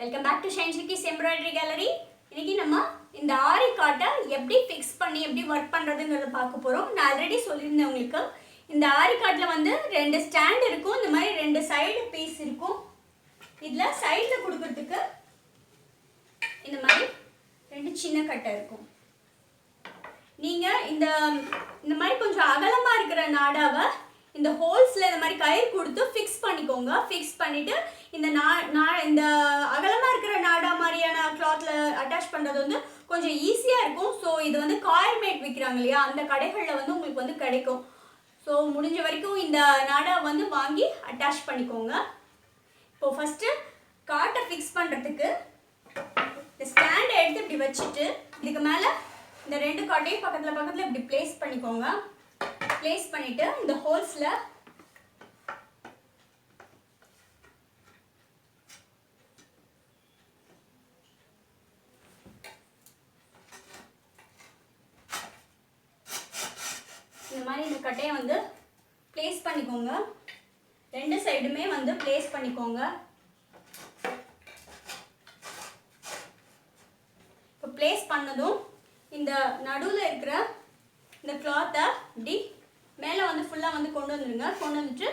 Welcome back to ஷைன்ஷிக்கிஸ் embroidery gallery இன்னைக்கு நம்ம இந்த ஆரி காட்டை எப்படி ஃபிக்ஸ் பண்ணி எப்படி ஒர்க் பண்ணுறதுங்கிறத பார்க்க போகிறோம் நான் ஆல்ரெடி சொல்லியிருந்தேன் உங்களுக்கு. இந்த ஆரி காட்டில் வந்து ரெண்டு ஸ்டாண்ட் இருக்கும். இந்த மாதிரி ரெண்டு சைடு பீஸ் இருக்கும். இதில் சைடில் கொடுக்கறதுக்கு இந்த மாதிரி ரெண்டு சின்ன கட்டை இருக்கும். நீங்கள் இந்த இந்த மாதிரி கொஞ்சம் அகலமாக இருக்கிற நாடாவை இந்த ஹோல்ஸில் இந்த மாதிரி கயிறு கொடுத்து ஃபிக்ஸ் பண்ணிக்கோங்க. ஃபிக்ஸ் பண்ணிவிட்டு இந்த நா நா இந்த அகலமாக இருக்கிற நாடா மாதிரியான கிளாத்தில் அட்டாச் பண்ணுறது வந்து கொஞ்சம் ஈஸியாக இருக்கும். ஸோ இது வந்து காயர்மேட் விற்கிறாங்க இல்லையா? அந்த கடைகளில் வந்து உங்களுக்கு வந்து கிடைக்கும். ஸோ முடிஞ்ச வரைக்கும் இந்த நாடா வந்து வாங்கி அட்டாச் பண்ணிக்கோங்க. இப்போ ஃபஸ்ட்டு காட்டை ஃபிக்ஸ் பண்ணுறதுக்கு இந்த ஸ்டாண்டை எடுத்து இப்படி வச்சுட்டு இதுக்கு மேலே இந்த ரெண்டு காட்டையும் பக்கத்தில் பக்கத்தில் இப்படி ப்ளேஸ் பண்ணிக்கோங்க. ப்ளேஸ் பண்ணிவிட்டு இந்த ஹோல்ஸில் இந்த மாதிரி இந்த கட்டையை வந்து ப்ளேஸ் பண்ணிக்கோங்க. ரெண்டு சைடுமே வந்து ப்ளேஸ் பண்ணிக்கோங்க. இப்போ ப்ளேஸ் பண்ணதும் இந்த நடுவில் இருக்கிற இந்த கிளாத்தை இப்படி மேலே வந்து ஃபுல்லாக வந்து கொண்டு வந்துடுங்க கொண்டு வந்துட்டு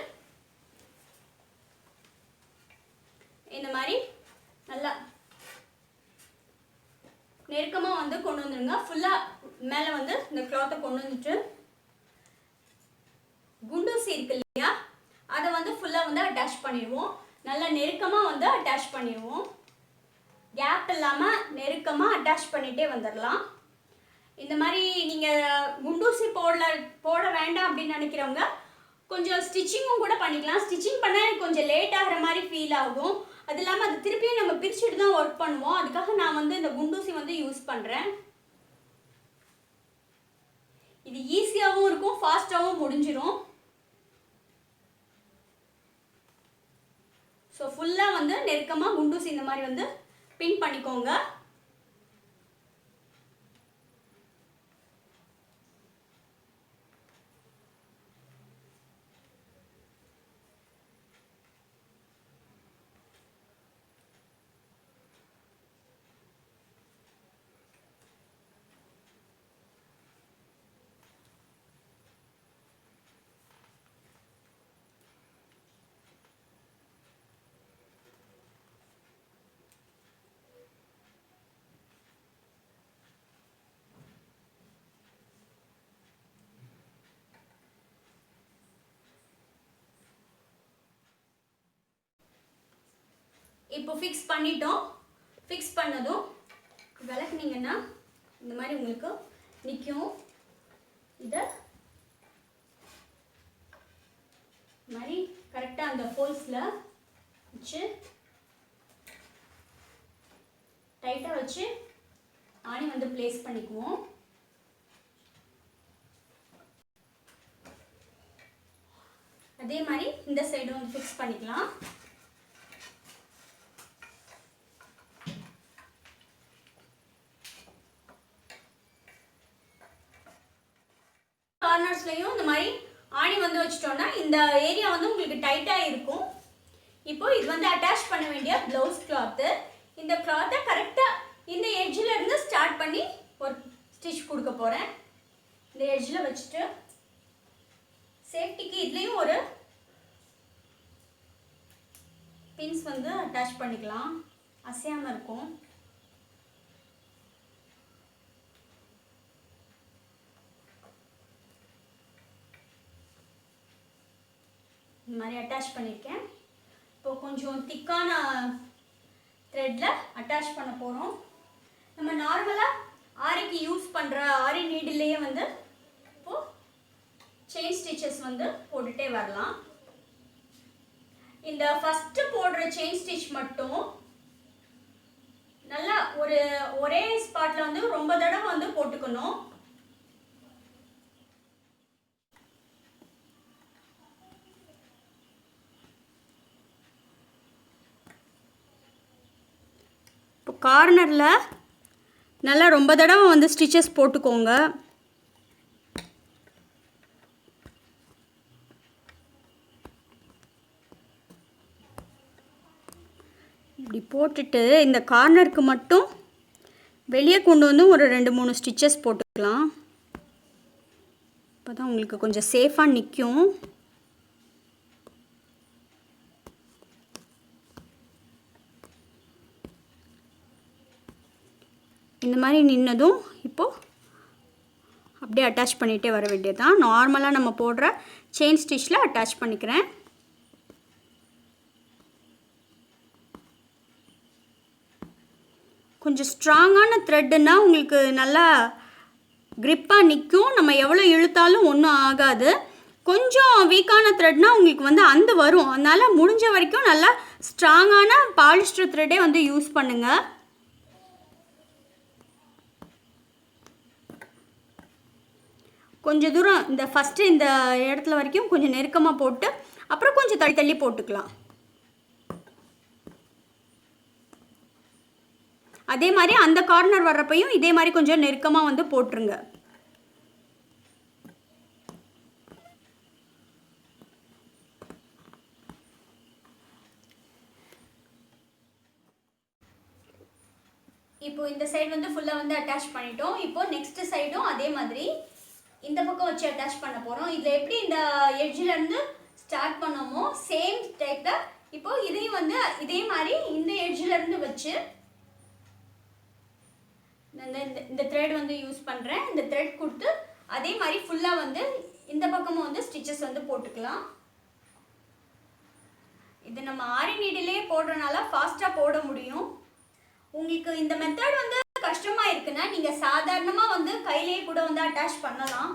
இந்த மாதிரி நல்லா நெருக்கமாக வந்து கொண்டு வந்துடுங்க ஃபுல்லாக மேலே வந்து இந்த கிளாத்தை கொண்டு வந்துட்டு குண்டூசி இருக்கு இல்லையா? அதை வந்து ஃபுல்லாக வந்து அட்டாச் பண்ணிடுவோம். நல்லா நெருக்கமாக வந்து அட்டாச் பண்ணிடுவோம். கேப் இல்லாமல் நெருக்கமாக அட்டாச் பண்ணிகிட்டே வந்துடலாம் இந்த மாதிரி நீங்கள் குண்டூசி போடல போட வேண்டாம் அப்படின்னு நினைக்கிறவங்க கொஞ்சம் ஸ்டிச்சிங்கும் கூட பண்ணிக்கலாம். ஸ்டிச்சிங் பண்ண கொஞ்சம் லேட் ஆகிற மாதிரி ஃபீல் ஆகும். அது இல்லாமல் அது திருப்பியும் நம்ம பிரிச்சுட்டு தான் ஒர்க் பண்ணுவோம். அதுக்காக நான் வந்து இந்த குண்டூசி வந்து யூஸ் பண்ணுறேன் இது ஈஸியாகவும் இருக்கும் ஃபாஸ்ட்டாகவும் முடிஞ்சிடும் ஸோ ஃபுல்லாக வந்து நெருக்கமாக குண்டூசி இந்த மாதிரி வந்து பின் பண்ணிக்கோங்க. இப்போ ஃபிக்ஸ் பண்ணிட்டோம். ஃபிக்ஸ் பண்ணதும் விளக்குனீங்கன்னா இந்த மாதிரி உங்களுக்கு நிற்கும் இதை மாதிரி கரெக்டாக அந்த ஹோல்ஸில் வச்சு டைட்டாக வச்சு ஆணி வந்து ப்ளேஸ் பண்ணிக்குவோம். அதே மாதிரி இந்த சைடும் வந்து ஃபிக்ஸ் பண்ணிக்கலாம் கார்னர்ஸ்லையும் இந்த மாதிரி முடிச்சிட்டோன்னா இந்த ஏரியா வந்து உங்களுக்கு டைட்டாக இருக்கும். இப்போ இது வந்து அட்டாச் பண்ண வேண்டிய ப்ளவுஸ் கிளாத்து இந்த கிளாத்தை கரெக்டாக இந்த எட்ஜில் இருந்து ஸ்டார்ட் பண்ணி ஒரு ஸ்டிச் கொடுக்க போகிறேன் இந்த எட்ஜில் வச்சுட்டு சேஃப்டிக்கு இதுலேயும் ஒரு பின்ஸ் வந்து அட்டாச் பண்ணிக்கலாம். அசையாமல் இருக்கும். இந்த மாதிரி அட்டாச் பண்ணியிருக்கேன் இப்போ கொஞ்சம் திக்கான த்ரெட்டில் அட்டாச் பண்ண போகிறோம் நம்ம நார்மலாக ஆரிக்கு யூஸ் பண்ணுற ஆரி நீடிலேயே வந்து இப்போது செயின் ஸ்டிச்சஸ் வந்து போட்டுகிட்டே வரலாம். இந்த ஃபஸ்ட்டு போடுற செயின் ஸ்டிச் மட்டும் நல்லா ஒரு ஒரே ஸ்பாட்டில் வந்து ரொம்ப தடவை வந்து போட்டுக்கணும் இப்போ கார்னரில் நல்லா ரொம்ப தடவை வந்து ஸ்டிச்சஸ் போட்டுக்கோங்க. இப்படி போட்டுட்டு இந்த கார்னருக்கு மட்டும் வெளியே கொண்டு வந்து ஒரு ரெண்டு மூணு ஸ்டிச்சஸ் போட்டுக்கலாம். அப்போ தான் உங்களுக்கு கொஞ்சம் சேஃபாக நிற்கும் இந்த மாதிரி நின்னதும் இப்போது அப்படியே அட்டாச் பண்ணிகிட்டே வர வேண்டியது தான் நார்மலாக நம்ம போடுற செயின் ஸ்டிச்சில் அட்டாச் பண்ணிக்கிறேன். கொஞ்சம் ஸ்ட்ராங்கான த்ரெட்டுன்னா உங்களுக்கு நல்லா க்ரிப்பாக நிற்கும் நம்ம எவ்வளோ இழுத்தாலும் ஒன்றும் ஆகாது. கொஞ்சம் வீக்கான த்ரெட்னா உங்களுக்கு வந்து அந்த வரும். அதனால் முடிஞ்ச வரைக்கும் நல்லா ஸ்ட்ராங்கான பாலிஸ்டர் த்ரெட்டே வந்து யூஸ் பண்ணுங்கள் கொஞ்சம் தூரம் இந்த ஃபஸ்ட்டு இந்த இடத்துல வரைக்கும் கொஞ்சம் நெருக்கமாக போட்டு அப்புறம் கொஞ்சம் தள்ளி தள்ளி போட்டுக்கலாம். அதே மாதிரி அந்த கார்னர் வர்றப்பையும் இதே மாதிரி கொஞ்சம் நெருக்கமாக வந்து போட்டுருங்க. இப்போ இந்த சைடு வந்து ஃபுல்லாக வந்து அட்டாச் பண்ணிட்டோம். இப்போ நெக்ஸ்ட் சைடும் அதே மாதிரி இந்த பக்கம் வச்சு அட்டாச் பண்ண போகிறோம் இதில் எப்படி இந்த எட்ஜிலேருந்து ஸ்டார்ட் பண்ணோமோ சேம் டைப்பில் இப்போ இதையும் வந்து இதே மாதிரி இந்த எட்ஜிலேருந்து வச்சு இந்த இந்த- இந்த த்ரெட் வந்து யூஸ் பண்ணுறேன் இந்த த்ரெட் கொடுத்து அதே மாதிரி ஃபுல்லாக வந்து இந்த பக்கமும் வந்து ஸ்டிச்சஸ் வந்து போட்டுக்கலாம். இது நம்ம ஆரி நீடிலே போடுறனால ஃபாஸ்ட்டாக போட முடியும். உங்களுக்கு இந்த மெத்தட் வந்து கஷ்டமாக இருக்குன்னா நீங்கள் சாதாரணமாக வந்து கையிலேயே கூட வந்து அட்டாச் பண்ணலாம்.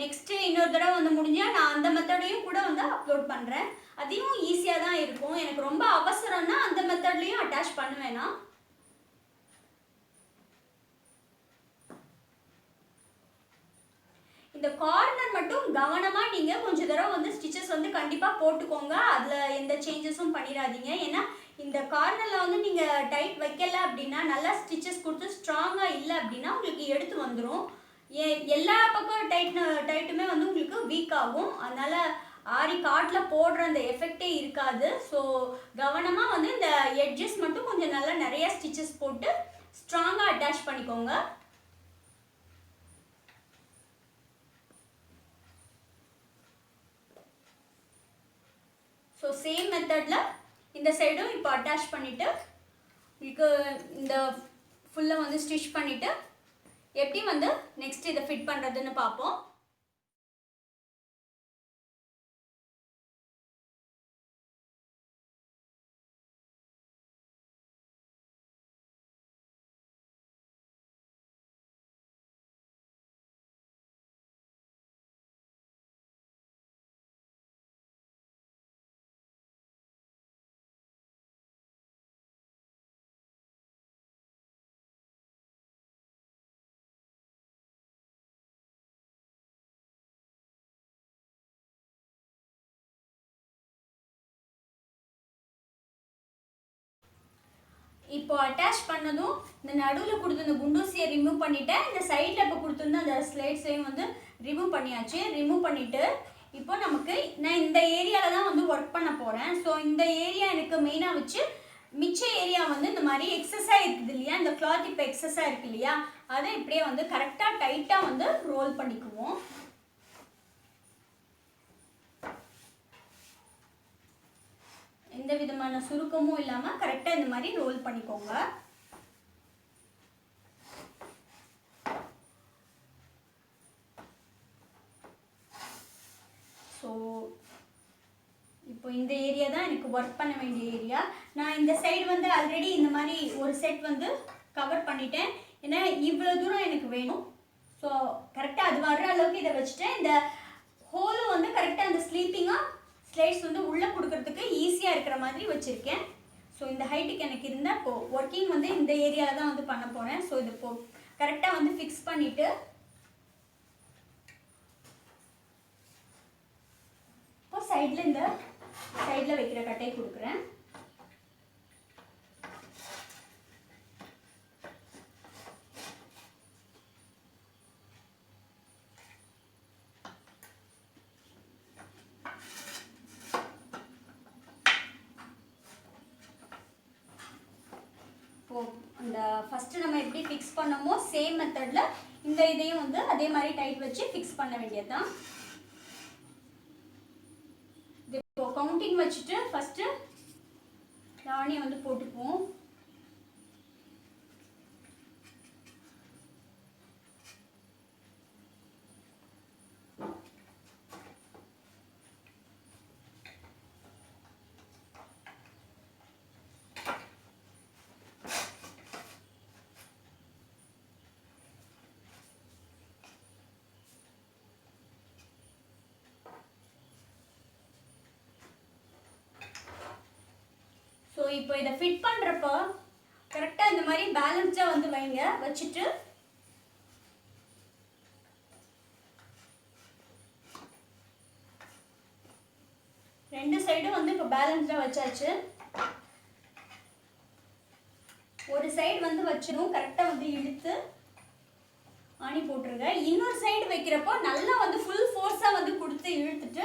நெக்ஸ்ட்டு இன்னொரு தடவை வந்து முடிஞ்சால் நான் அந்த மெத்தடையும் கூட வந்து அப்லோட் பண்ணுறேன் அதையும் ஈஸியாக தான் இருக்கும். எனக்கு ரொம்ப அவசரம்னா அந்த மெத்தட்லேயும் அட்டாச் பண்ணுவேனா இந்த கார்னர் மட்டும் கவனமாக நீங்கள் கொஞ்சம் தடவை வந்து ஸ்டிச்சஸ் வந்து கண்டிப்பாக போட்டுக்கோங்க. அதில் எந்த சேஞ்சஸும் பண்ணிடாதீங்க. ஏன்னா இந்த கார்னரில் வந்து நீங்கள் டைட் வைக்கல அப்படின்னா நல்லா ஸ்டிச்சஸ் கொடுத்து ஸ்ட்ராங்காக இல்லை அப்படின்னா உங்களுக்கு எடுத்து வந்துடும் எல்லா பக்கம் டைட் டைட்டுமே வந்து உங்களுக்கு வீக் ஆகும். அதனால் ஆரி காட்டில் போடுற அந்த எஃபெக்டே இருக்காது. ஸோ கவனமாக வந்து இந்த எட்ஜஸ் மட்டும் கொஞ்சம் நல்லா நிறைய ஸ்டிச்சஸ் போட்டு ஸ்ட்ராங்காக அட்டாச் பண்ணிக்கோங்க. ஸோ சேம் மெத்தடில் இந்த சைடும் இப்போ அட்டாச் பண்ணிவிட்டு உங்களுக்கு இந்த ஃபுல்லாக வந்து ஸ்டிச் பண்ணிவிட்டு எப்படி வந்து நெக்ஸ்ட் இதை ஃபிட் பண்ணுறதுன்னு பார்ப்போம். இப்போ அட்டாச் பண்ணதும் இந்த நடுவில் கொடுத்துருந்த இந்த குண்டூசியை ரிமூவ் பண்ணிட்டேன் இந்த சைடில் இப்போ கொடுத்துருந்த அந்த ஸ்லைட்ஸையும் வந்து ரிமூவ் பண்ணியாச்சு. ரிமூவ் பண்ணிவிட்டு இப்போ நமக்கு நான் இந்த ஏரியாவில் தான் வந்து ஒர்க் பண்ண போகிறேன் ஸோ இந்த ஏரியா எனக்கு மெயினாக வச்சு மிச்ச ஏரியா வந்து இந்த மாதிரி எக்ஸஸாக இருக்குது இல்லையா? இந்த கிளாத் இப்போ எக்ஸஸாக இருக்கு இல்லையா? அதை இப்படியே வந்து கரெக்டாக டைட்டாக வந்து ரோல் பண்ணிக்குவோம். எந்த விதமான சுருக்கமும் இல்லாமல் கரெக்டாக இந்த மாதிரி ரோல் பண்ணிக்கோங்க. ஸோ இப்போ இந்த ஏரியா தான் எனக்கு ஒர்க் பண்ண வேண்டிய ஏரியா நான் இந்த சைடு வந்து ஆல்ரெடி இந்த மாதிரி ஒரு செட் வந்து கவர் பண்ணிட்டேன். ஏன்னா இவ்வளோ தூரம் எனக்கு வேணும். ஸோ கரெக்டாக அது வர்ற அளவுக்கு இதை வச்சுட்டேன். இந்த ஹோலும் வந்து கரெக்டாக அந்த ஸ்லீப்பிங்காக ஸ்லைட்ஸ் வந்து உள்ளே கொடுக்கறதுக்கு ஈஸியாக இருக்கிற மாதிரி வச்சுருக்கேன். ஸோ இந்த ஹைட்டுக்கு எனக்கு இருந்தால் இப்போ ஒர்க்கிங் வந்து இந்த ஏரியாவில் தான் வந்து பண்ண போகிறேன் ஸோ இது இப்போ கரெக்டாக வந்து ஃபிக்ஸ் பண்ணிவிட்டு இப்போ சைடில் இந்த சைடில் வைக்கிற கட்டை கொடுக்குறேன். அந்த ஃபஸ்ட்டு நம்ம எப்படி ஃபிக்ஸ் பண்ணோமோ சேம் மெத்தடில் இந்த இதையும் வந்து அதே மாதிரி டைட் வச்சு ஃபிக்ஸ் பண்ண வேண்டியது தான் இப்போ கவுண்டிங் வச்சுட்டு ஃபஸ்ட்டு ராணியை வந்து போட்டுக்குவோம் ஸோ இப்போ இதை ஃபிட் பண்ணுறப்போ கரெக்டாக இந்த மாதிரி பேலன்ஸாக வந்து வைங்க. வச்சுட்டு ரெண்டு சைடும் வந்து இப்போ பேலன்ஸ்டாக வச்சாச்சு. ஒரு சைடு வந்து வச்சிடும் கரெக்டாக வந்து இழுத்து ஆணி போட்டுருங்க. இன்னொரு சைடு வைக்கிறப்போ நல்லா வந்து ஃபுல் ஃபோர்ஸாக வந்து கொடுத்து இழுத்துட்டு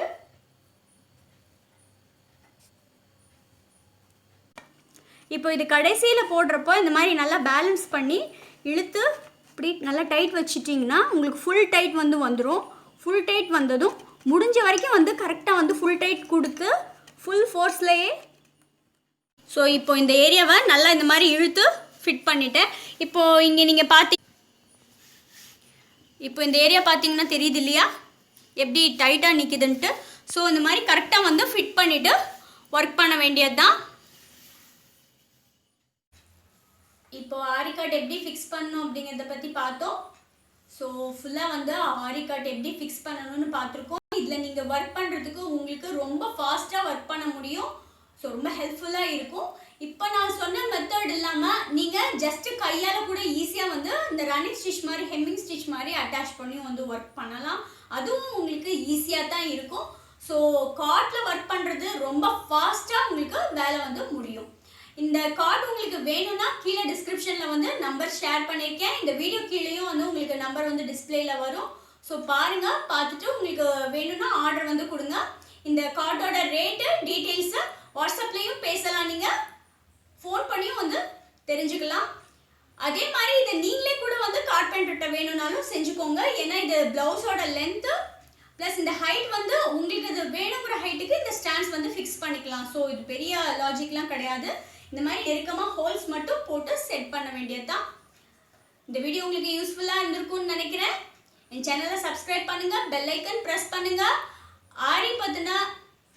இப்போ இது கடைசியில் போடுறப்போ இந்த மாதிரி நல்லா பேலன்ஸ் பண்ணி இழுத்து இப்படி நல்லா டைட் வச்சிட்டிங்கன்னா உங்களுக்கு ஃபுல் டைட் வந்து வந்துடும் ஃபுல் டைட் வந்ததும் முடிஞ்ச வரைக்கும் வந்து கரெக்டாக வந்து ஃபுல் டைட் கொடுத்து ஃபுல் ஃபோர்ஸ்லேயே ஸோ இப்போ இந்த ஏரியாவை நல்லா இந்த மாதிரி இழுத்து ஃபிட் பண்ணிட்டேன். இப்போது இங்கே நீங்கள் பார்த்தி இப்போ இந்த ஏரியா பார்த்தீங்கன்னா தெரியுது இல்லையா? எப்படி டைட்டாக நிற்கிதுன்ட்டு ஸோ இந்த மாதிரி கரெக்டாக வந்து ஃபிட் பண்ணிவிட்டு ஒர்க் பண்ண வேண்டியது தான் இப்போ ஆரி எப்படி ஃபிக்ஸ் பண்ணணும் அப்படிங்கிறத பற்றி பார்த்தோம். ஸோ ஃபுல்லாக வந்து ஆரி கார்டு எப்படி ஃபிக்ஸ் பண்ணணும்னு பார்த்துருக்கோம். இதில் நீங்கள் ஒர்க் பண்ணுறதுக்கு உங்களுக்கு ரொம்ப ஃபாஸ்ட்டாக ஒர்க் பண்ண முடியும். ஸோ ரொம்ப ஹெல்ப்ஃபுல்லாக இருக்கும். இப்போ நான் சொன்ன மெத்தட் இல்லாமல் நீங்கள் ஜஸ்ட்டு கையால் கூட ஈஸியாக வந்து இந்த ரன்னிங் ஸ்டிச் மாதிரி ஹெம்மிங் ஸ்டிச் மாதிரி அட்டாச் பண்ணி வந்து ஒர்க் பண்ணலாம். அதுவும் உங்களுக்கு ஈஸியாக தான் இருக்கும். ஸோ காட்டில் ஒர்க் பண்ணுறது ரொம்ப ஃபாஸ்ட்டாக உங்களுக்கு வேலை வந்து முடியும். இந்த கார்டு உங்களுக்கு வேணும்னா கீழே டிஸ்கிரிப்ஷனில் வந்து நம்பர் ஷேர் பண்ணியிருக்கேன் இந்த வீடியோ கீழேயும் வந்து உங்களுக்கு நம்பர் வந்து டிஸ்பிளேயில் வரும். ஸோ பாருங்கள் பார்த்துட்டு உங்களுக்கு வேணும்னா ஆர்டர் வந்து கொடுங்க. இந்த கார்டோட ரேட்டு டீட்டெயில்ஸு வாட்ஸ்அப்லேயும் பேசலாம் நீங்கள் ஃபோன் பண்ணியும் வந்து தெரிஞ்சுக்கலாம். அதே மாதிரி இதை நீங்களே கூட வந்து கார்பெண்டர்கிட்ட வேணும்னாலும் செஞ்சுக்கோங்க. ஏன்னா இது ப்ளவுஸோட லென்த்து ப்ளஸ் இந்த ஹைட் வந்து உங்களுக்கு இது வேணுங்கிற ஹைட்டுக்கு இந்த ஸ்டாண்ட்ஸ் வந்து ஃபிக்ஸ் பண்ணிக்கலாம். ஸோ இது பெரிய லாஜிக்லாம் கிடையாது. இந்த மாதிரி நெருக்கமாக ஹோல்ஸ் மட்டும் போட்டு செட் பண்ண வேண்டியது தான் இந்த வீடியோ உங்களுக்கு யூஸ்ஃபுல்லாக இருந்திருக்கும்னு நினைக்கிறேன். என் சேனலை சப்ஸ்கிரைப் பண்ணுங்கள் பெல் ஐக்கன் ப்ரெஸ் பண்ணுங்கள் ஆரி பற்றின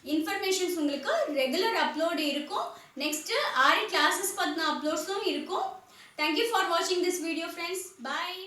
இன்ஃபர்மேஷன்ஸ் உங்களுக்கு ரெகுலர் அப்லோடு இருக்கும். நெக்ஸ்ட்டு ஆரி கிளாஸஸ் பற்றின அப்லோட்ஸும் இருக்கும். தேங்க்யூ ஃபார் வாட்சிங் திஸ் வீடியோ ஃப்ரெண்ட்ஸ் பாய்